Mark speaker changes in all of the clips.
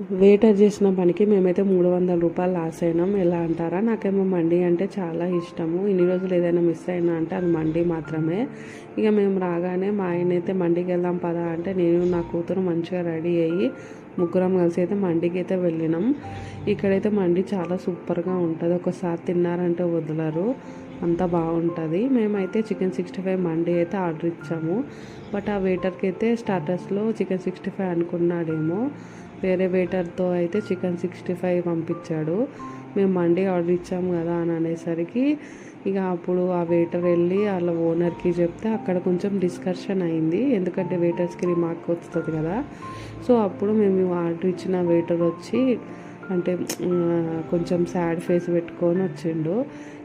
Speaker 1: Waiter చేసిన పనికి మేమైతే మూడు వందల రూపాయలు లాస్ అయినాం. ఎలా అంటారా? నాకేమో మండి అంటే చాలా ఇష్టము. ఇన్ని రోజులు ఏదైనా మిస్ అయినా అంటే అది మండి మాత్రమే. ఇక మేము రాగానే మా ఆయన అయితే మండికి వెళ్దాం పదా అంటే నేను నా కూతురు మంచిగా రెడీ అయ్యి ముగ్గురం కలిసి అయితే మండికి అయితే వెళ్ళినాం. ఇక్కడైతే మండి చాలా సూపర్గా ఉంటుంది. ఒకసారి తిన్నారంటే వదలరు. అంతా బాగుంటుంది. మేమైతే చికెన్ సిక్స్టీ ఫైవ్ మండీ అయితే ఆర్డర్ ఇచ్చాము. బట్ ఆ వెయిటర్కి అయితే స్టార్టర్స్లో చికెన్ సిక్స్టీ ఫైవ్ అనుకున్నాడేమో. వేరే వెయిటర్తో అయితే చికెన్ సిక్స్టీ ఫైవ్ పంపించాడు. మేము మండే ఆర్డర్ ఇచ్చాము కదా అని అనేసరికి ఇక అప్పుడు ఆ వెయిటర్ వెళ్ళి వాళ్ళ ఓనర్కి చెప్తే అక్కడ కొంచెం డిస్కషన్ అయింది. ఎందుకంటే వెయిటర్స్కి రిమార్క్ వస్తుంది కదా. సో అప్పుడు మేము ఆర్డర్ ఇచ్చిన వెయిటర్ వచ్చి అంటే కొంచెం సాడ్ ఫేస్ పెట్టుకొని వచ్చిండు.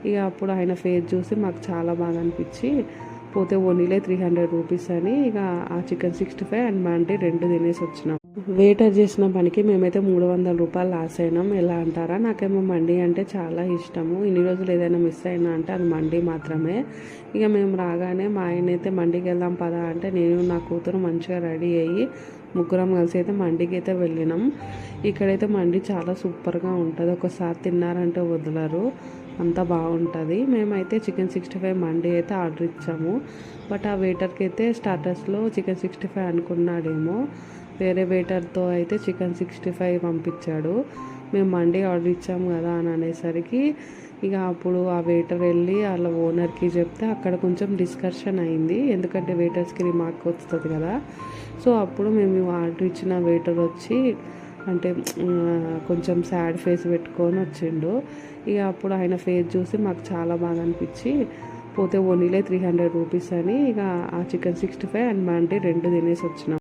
Speaker 1: ఇక అప్పుడు ఆయన ఫేస్ చూసి మాకు చాలా బాగా అనిపించి పోతే ఓన్లీలే త్రీ హండ్రెడ్ రూపీస్ అని ఇక ఆ chicken sixty five and mandi రెండు తినేసి వచ్చినాం. వెయిటర్ చేసిన పనికి మేమైతే మూడు వందల రూపాయలు లాస్ అయినాం. ఎలా అంటారా? నాకేమో మండి అంటే చాలా ఇష్టము. ఇన్ని రోజులు ఏదైనా మిస్ అయినా అంటే అది మండి మాత్రమే. ఇక మేము రాగానే మా ఆయన అయితే మండికి వెళ్దాం పదా అంటే నేను నా కూతురు మంచిగా రెడీ అయ్యి ముగ్గురం కలిసి అయితే మండికి అయితే వెళ్ళినాం. ఇక్కడైతే మండి చాలా సూపర్గా ఉంటుంది. ఒకసారి తిన్నారంటే వదలరు. అంతా బాగుంటుంది. మేమైతే చికెన్ సిక్స్టీ ఫైవ్ మండీ అయితే ఆర్డర్ ఇచ్చాము. బట్ ఆ వెయిటర్కి అయితే స్టార్టర్స్లో చికెన్ సిక్స్టీ ఫైవ్ అనుకున్నాడేమో. వేరే వెయిటర్తో అయితే చికెన్ సిక్స్టీ ఫైవ్ పంపించాడు. మేము మండే ఆర్డర్ ఇచ్చాము కదా అని అనేసరికి ఇక అప్పుడు ఆ వెయిటర్ వెళ్ళి వాళ్ళ ఓనర్కి చెప్తే అక్కడ కొంచెం డిస్కషన్ అయింది. ఎందుకంటే వెయిటర్స్కి రిమార్క్ వస్తుంది కదా. సో అప్పుడు మేము ఆర్డర్ ఇచ్చిన వెయిటర్ వచ్చి అంటే కొంచెం సాడ్ ఫేస్ పెట్టుకొని వచ్చిండు. ఇక అప్పుడు ఆయన ఫేస్ చూసి మాకు చాలా బాగా అనిపించి పోతే ఓన్లీ త్రీ హండ్రెడ్ రూపీస్ అని ఇక ఆ chicken sixty five and mandi రెండు తినేసి వచ్చినాం.